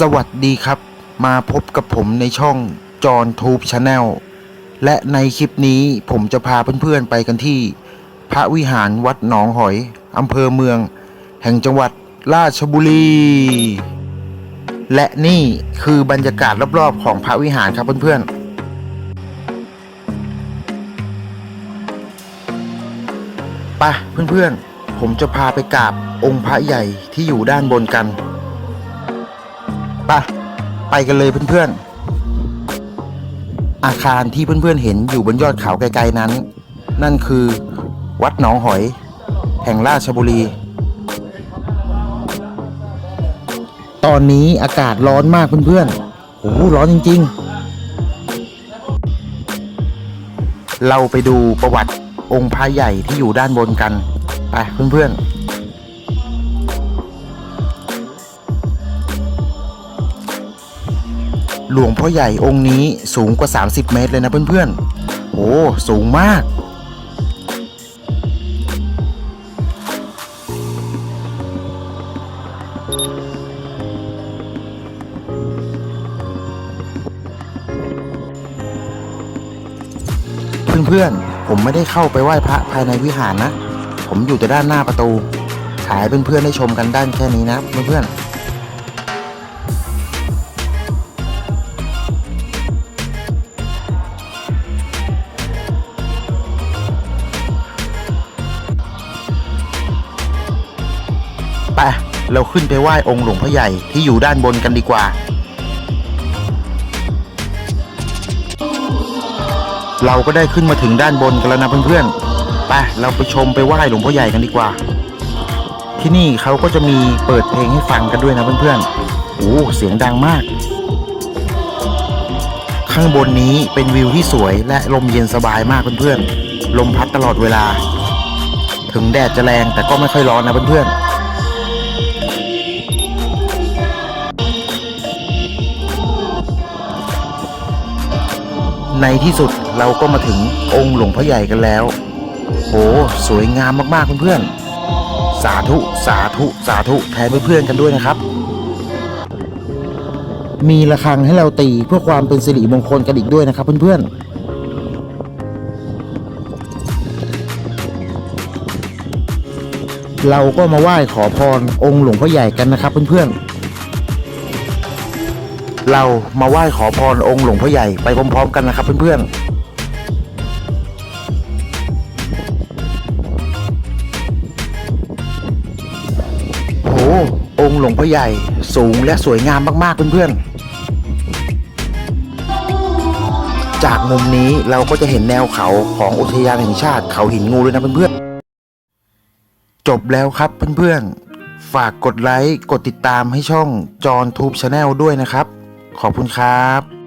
สวัสดีครับ มาพบกับผมในช่องจอนทูบชาแนลและในคลิปนี้ผมจะพาเพื่อนๆไปกันที่ พระวิหารวัดหนองหอยอำเภอเมือง แห่งจังหวัดราชบุรี และนี่คือบรรยากาศรอบๆของพระวิหารครับเพื่อนๆไปเพื่อนๆ ผมจะพาไปกราบองค์พระใหญ่ที่อยู่ด้านบนกัน ไปไปกันเลยเพื่อนๆ อาคารที่เพื่อนๆเห็นอยู่บนยอดเขาไกลๆนั้น นั่นคือวัดหนองหอย แห่งราชบุรี ตอนนี้อากาศร้อนมากเพื่อนๆโอ้โหร้อนจริงๆ เราไปดูประวัติองค์พระใหญ่ที่อยู่ด้านบนกัน ไปเพื่อนๆ หลวงพ่อใหญ่องค์นี้สูงกว่า 30 เมตรเลยนะเพื่อนๆโอ้สูงมาก เพื่อนๆ ผมไม่ได้เข้าไปไหว้พระภายในวิหารนะ ผมอยู่แต่ด้านหน้าประตูถ่ายเพื่อนๆได้ชมกันด้านแค่นี้นะเพื่อนๆ ไปเราขึ้นไปไหว้องค์หลวงพ่อใหญ่ที่อยู่ด้านบนกันดีกว่า เราก็ได้ขึ้นมาถึงด้านบนกันแล้วนะเพื่อนๆไปเราไปชมไปไหว้หลวงพ่อใหญ่กันดีกว่า ที่นี่เขาก็จะมีเปิดเพลงให้ฟังกันด้วยนะเพื่อนๆโอ้เสียงดังมาก ข้างบนนี้เป็นวิวที่สวยและลมเย็นสบายมากเพื่อนๆลมพัดตลอดเวลา ถึงแดดจะแรงแต่ก็ไม่ค่อยร้อนนะเพื่อนๆ ในที่สุดเราก็มาถึงองค์หลวงพ่อใหญ่กันแล้ว โห สวยงามมากๆเพื่อนๆ สาธุ สาธุ สาธุ แทนเพื่อนๆกันด้วยนะครับ มีระฆังให้เราตีเพื่อความเป็นสิริมงคลกันอีกด้วยนะครับเพื่อนๆเราก็มาไหว้ขอพรองค์หลวงพ่อใหญ่กันนะครับเพื่อนๆ เรามาไหว้ขอพรองค์หลวงพ่อใหญ่ไปพร้อมๆกันนะครับเพื่อนๆโหองค์หลวงพ่อใหญ่สูงและสวยงามมาก ๆ เพื่อนๆ จากมุมนี้เราก็จะเห็นแนวเขาของอุทยานแห่งชาติเขาหินงูเลยนะเพื่อนๆ จบแล้วครับเพื่อนๆ ฝากกดไลค์ กดติดตามให้ช่องจอนทูบชาแนลด้วยนะครับ ขอบคุณครับ